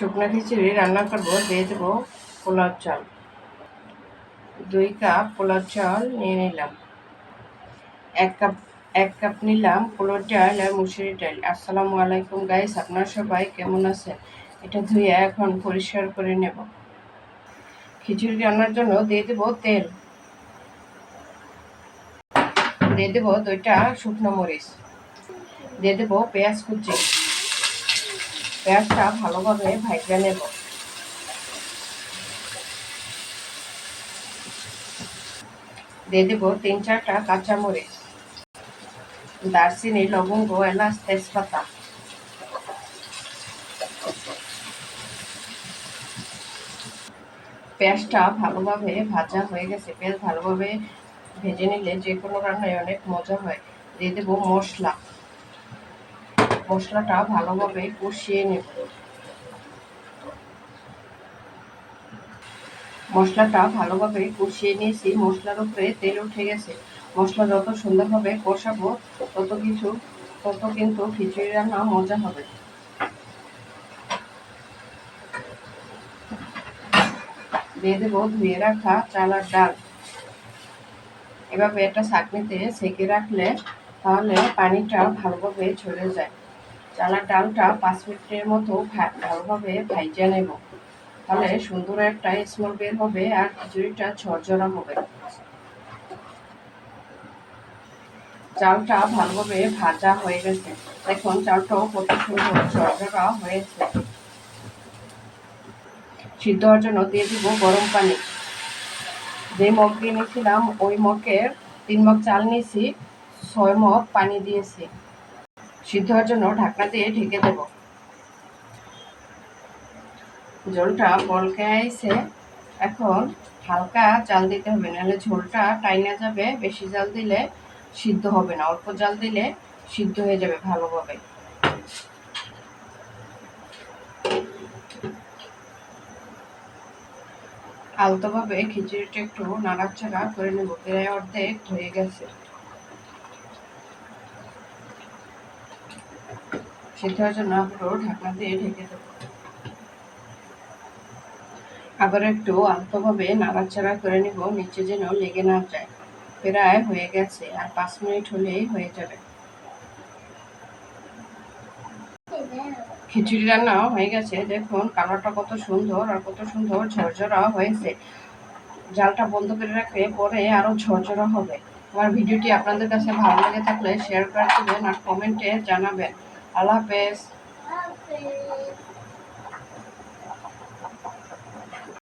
শুকনো খিচুড়ি রান্না করব, দিয়ে দেবো পোলাও চাল। দুই কাপ পোলাও চাল নিয়ে নিলাম। এক কাপ এক কাপ নিলাম পোলাও ডাল আর মুসুরি ডাল। আসসালামু আলাইকুম গাইস, আপনারা সবাই কেমন আছেন? এটা ধুয়ে এখন পরিষ্কার করে নেব। খিচুড়ি রান্নার জন্য দিয়ে দেবো তেল। দিয়ে দেবো দুইটা শুকনো মরিচ। দিয়ে দেবো পেঁয়াজ কুচি। পেঁয়াজটা ভালোভাবে ভাজা নেব। দিয়ে দেবো তিন চারটা কাঁচামরিচ, দারচিনি, লবঙ্গ, এলাচ, তেজপাতা। পেঁয়াজটা ভালোভাবে ভাজা হয়ে গেছে। পেঁয়াজ ভালোভাবে ভেজে নিলে যে কোনো রান্নায় অনেক মজা হয়। দিয়ে দেবো মশলা। মশলাটা ভালোভাবে কষিয়ে নেব। মশলাটা ভালোভাবে কষিয়ে নিয়েছি, মশলার উপরে তেল উঠে গেছে। মশলা যত সুন্দরভাবে কষাবো, তত কিছু, তত কিন্তু খিচুড়ি রান্না মজা হবে। দিয়ে দেবো ধুয়ে রাখা চাল আর ডাল। এভাবে একটা ছাঁকনিতে সেকে রাখলে তাহলে পানিটা ভালোভাবে ঝরে যায়। চালার ডালটা পাঁচ মিনিটের মতো ভালোভাবে ভাইজা নেব। তাহলে সুন্দর একটা স্মেল বের হবে আর খিচুড়িটা ঝরঝরা হবে। চালটা ভালোভাবে ভাজা হয়ে গেছে। এখন চালটাও কত সুন্দর ঝরঝরা হয়েছে। সিদ্ধ হওয়ার জন্য দিয়ে দিব গরম পানি। যে মগ নিয়েছিলাম, ওই মগের তিন মগ চাল নিয়েছি, ছয় মগ পানি দিয়েছি। সিদ্ধ হওয়ার জন্য ঢাকনা দিয়ে ঢেকে দেব। ঝোলটা বলকে আইছে। এখন হালকা জাল দিতে হবে, নাহলে ঝোলটা টাইনা যাবে। বেশি জাল দিলে সিদ্ধ হবে না, অল্প জাল দিলে সিদ্ধ হয়ে যাবে ভালোভাবে। আলতোভাবে খিচুড়িটা একটু নাড়াচাড়া করে নেব, প্রায় অর্ধেক হয়ে গেছে। সিদ্ধ জন্য আবারও ঢাকনা দিয়ে ঢেকে দেবো। আবার একটু আলতোভাবে নাড়াচাড়া করে নিব, নিচে যেন লেগে না যায়। প্রায় হয়ে গেছে, আর পাঁচ মিনিট হলেই হয়ে যাবে। খিচুড়ি রান্না হয়ে গেছে। দেখুন, কালারটা কত সুন্দর আর কত সুন্দর ঝরঝরা হয়েছে। জালটা বন্ধ করে রাখলে পরে আরও ঝরঝরা হবে। আমার ভিডিওটি আপনাদের কাছে ভালো লেগে থাকলে শেয়ার করে দেবেন আর কমেন্টে জানাবেন। আল্লাহ